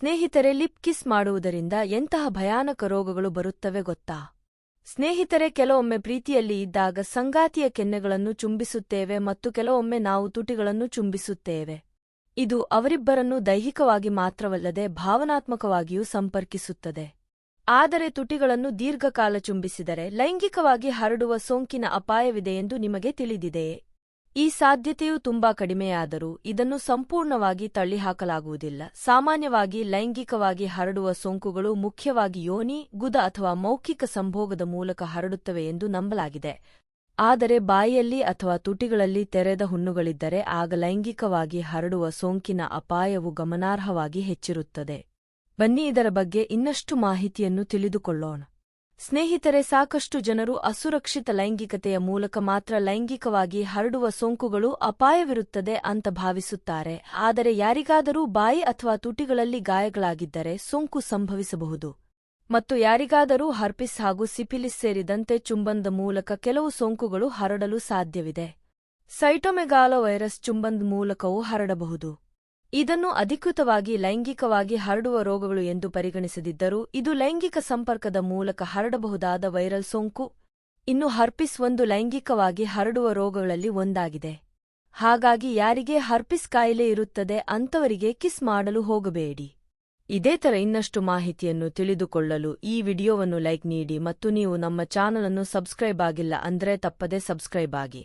ಸ್ನೇಹಿತರೆ, lip kiss ಮಾಡುವುದರಿಂದ ಎಂತಹ ಭಯಾನಕ ರೋಗಗಳು ಬರುತ್ತವೆ ಗೊತ್ತಾ? ಸ್ನೇಹಿತರೆ, ಕೆಲವೊಮ್ಮೆ ಪ್ರೀತಿಯಲ್ಲಿ ಇದ್ದಾಗ ಸಂಗಾತಿಯ ಕೆನ್ನೆಗಳನ್ನು ಚುಂಬಿಸುತ್ತೇವೆ ಮತ್ತು ಕೆಲವೊಮ್ಮೆ ನಾವು ತುಟಿಗಳನ್ನು ಚುಂಬಿಸುತ್ತೇವೆ. ಇದು ಅವರಿಬ್ಬರನ್ನು ದೈಹಿಕವಾಗಿ ಮಾತ್ರವಲ್ಲದೆ ಭಾವನಾತ್ಮಕವಾಗಿಯೂ ಸಂಪರ್ಕಿಸುತ್ತದೆ. ಆದರೆ ತುಟಿಗಳನ್ನು ದೀರ್ಘಕಾಲ ಚುಂಬಿಸಿದರೆ ಲೈಂಗಿಕವಾಗಿ ಹರಡುವ ಸೋಂಕಿನ ಅಪಾಯವಿದೆ ಎಂದು ನಿಮಗೆ ತಿಳಿದಿದೆಯೇ? ಈ ಸಾಧ್ಯತೆಯು ತುಂಬಾ ಕಡಿಮೆಯಾದರೂ ಇದನ್ನು ಸಂಪೂರ್ಣವಾಗಿ ತಳ್ಳಿಹಾಕಲಾಗುವುದಿಲ್ಲ. ಸಾಮಾನ್ಯವಾಗಿ ಲೈಂಗಿಕವಾಗಿ ಹರಡುವ ಸೋಂಕುಗಳು ಮುಖ್ಯವಾಗಿ ಯೋನಿ, ಗುದ ಅಥವಾ ಮೌಖಿಕ ಸಂಭೋಗದ ಮೂಲಕ ಹರಡುತ್ತವೆ ಎಂದು ನಂಬಲಾಗಿದೆ. ಆದರೆ ಬಾಯಿಯಲ್ಲಿ ಅಥವಾ ತುಟಿಗಳಲ್ಲಿ ತೆರೆದ ಹುಣ್ಣುಗಳಿದ್ದರೆ ಆಗ ಲೈಂಗಿಕವಾಗಿ ಹರಡುವ ಸೋಂಕಿನ ಅಪಾಯವು ಗಮನಾರ್ಹವಾಗಿ ಹೆಚ್ಚಿರುತ್ತದೆ. ಬನ್ನಿ ಇದರ ಬಗ್ಗೆ ಇನ್ನಷ್ಟು ಮಾಹಿತಿಯನ್ನು ತಿಳಿದುಕೊಳ್ಳೋಣ. ಸ್ನೇಹಿತರೆ, ಸಾಕಷ್ಟು ಜನರು ಅಸುರಕ್ಷಿತ ಲೈಂಗಿಕತೆಯ ಮೂಲಕ ಮಾತ್ರ ಲೈಂಗಿಕವಾಗಿ ಹರಡುವ ಸೋಂಕುಗಳು ಅಪಾಯವಿರುತ್ತದೆ ಅಂತ ಭಾವಿಸುತ್ತಾರೆ. ಆದರೆ ಯಾರಿಗಾದರೂ ಬಾಯಿ ಅಥವಾ ತುಟಿಗಳಲ್ಲಿ ಗಾಯಗಳಾಗಿದ್ದರೆ ಸೋಂಕು ಸಂಭವಿಸಬಹುದು. ಮತ್ತು ಯಾರಿಗಾದರೂ ಹರ್ಪಿಸ್ ಹಾಗೂ ಸಿಫಿಲಿಸ್ ಸೇರಿದಂತೆ ಚುಂಬಂದ ಮೂಲಕ ಕೆಲವು ಸೋಂಕುಗಳು ಹರಡಲು ಸಾಧ್ಯವಿದೆ. ಸೈಟೊಮೆಗಾಲ ವೈರಸ್ ಚುಂಬಂದ್ ಮೂಲಕವೂ ಹರಡಬಹುದು. ಇದನ್ನು ಅಧಿಕೃತವಾಗಿ ಲೈಂಗಿಕವಾಗಿ ಹರಡುವ ರೋಗಗಳು ಎಂದು ಪರಿಗಣಿಸದಿದ್ದರೂ ಇದು ಲೈಂಗಿಕ ಸಂಪರ್ಕದ ಮೂಲಕ ಹರಡಬಹುದಾದ ವೈರಲ್ ಸೋಂಕು. ಇನ್ನು ಹರ್ಪಿಸ್ ಒಂದು ಲೈಂಗಿಕವಾಗಿ ಹರಡುವ ರೋಗಗಳಲ್ಲಿ ಒಂದಾಗಿದೆ. ಹಾಗಾಗಿ ಯಾರಿಗೆ ಹರ್ಪಿಸ್ ಕಾಯಿಲೆ ಇರುತ್ತದೆ ಅಂತವರಿಗೆ ಕಿಸ್ ಮಾಡಲು ಹೋಗಬೇಡಿ. ಇದೇ ತರ ಇನ್ನಷ್ಟು ಮಾಹಿತಿಯನ್ನು ತಿಳಿದುಕೊಳ್ಳಲು ಈ ವಿಡಿಯೋವನ್ನು ಲೈಕ್ ನೀಡಿ ಮತ್ತು ನೀವು ನಮ್ಮ ಚಾನಲ್ ಅನ್ನು ಸಬ್ಸ್ಕ್ರೈಬ್ ಆಗಿಲ್ಲ ಅಂದ್ರೆ ತಪ್ಪದೆ ಸಬ್ಸ್ಕ್ರೈಬ್ ಆಗಿ.